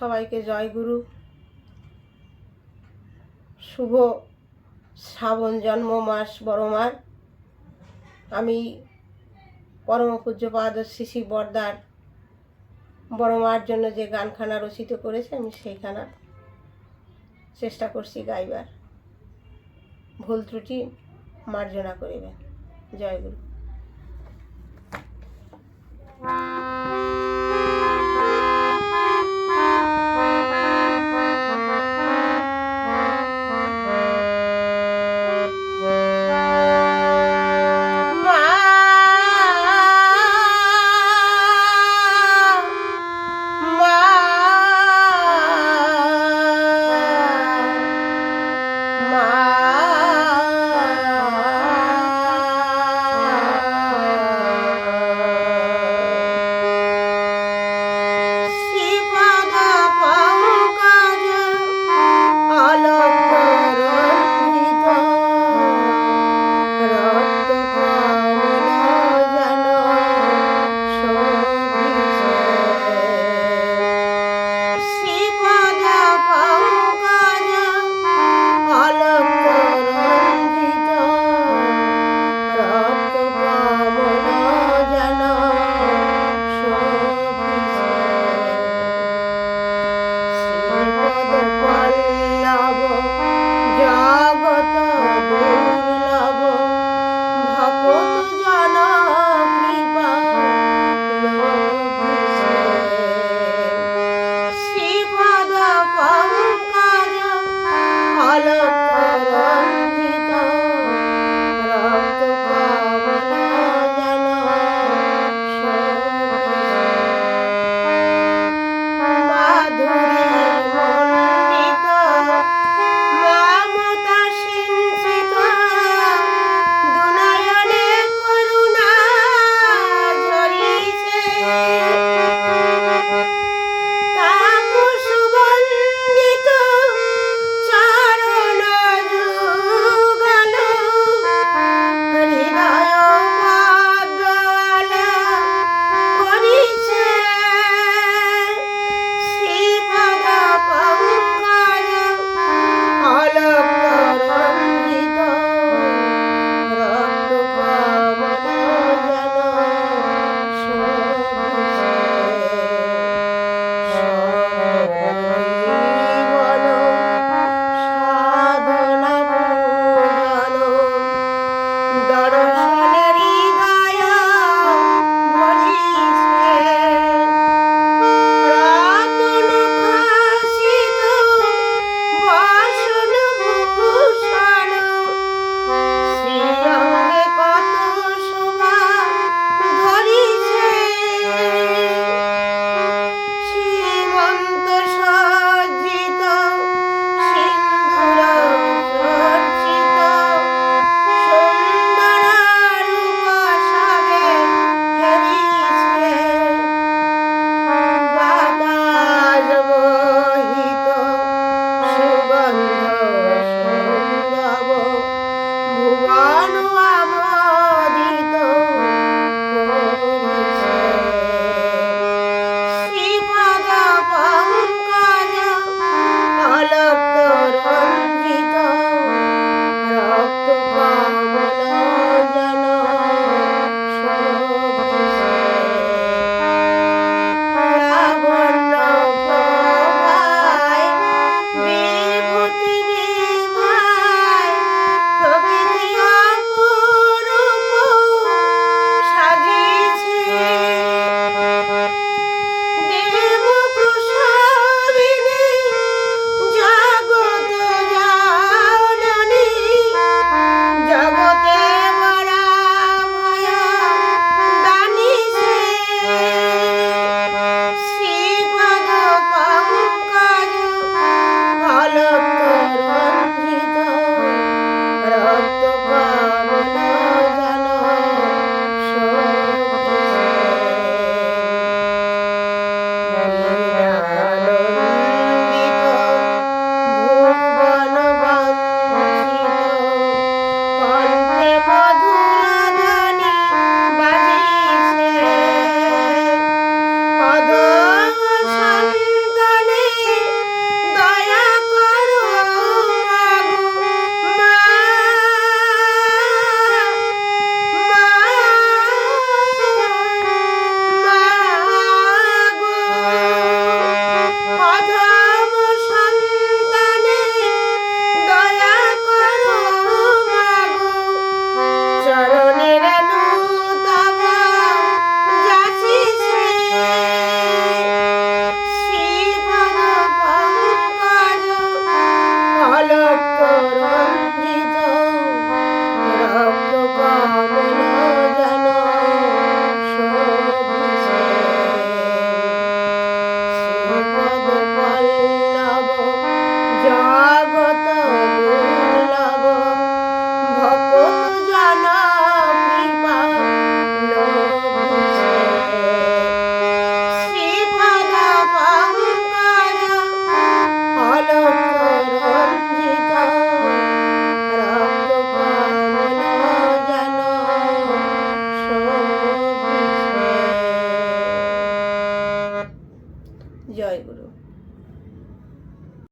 সবাইকে জয় গুরু। শুভ শ্রাবণ জন্ম মাস বড়মার। আমি পরম পূজ্যপাদ শিশি বর্দার বড়মার জন্য যে গানখানা রচিত করেছে, আমি সেইখানা চেষ্টা করছি গাইবার। ভুল ত্রুটি মার্জনা করিবেন। জয় গুরু।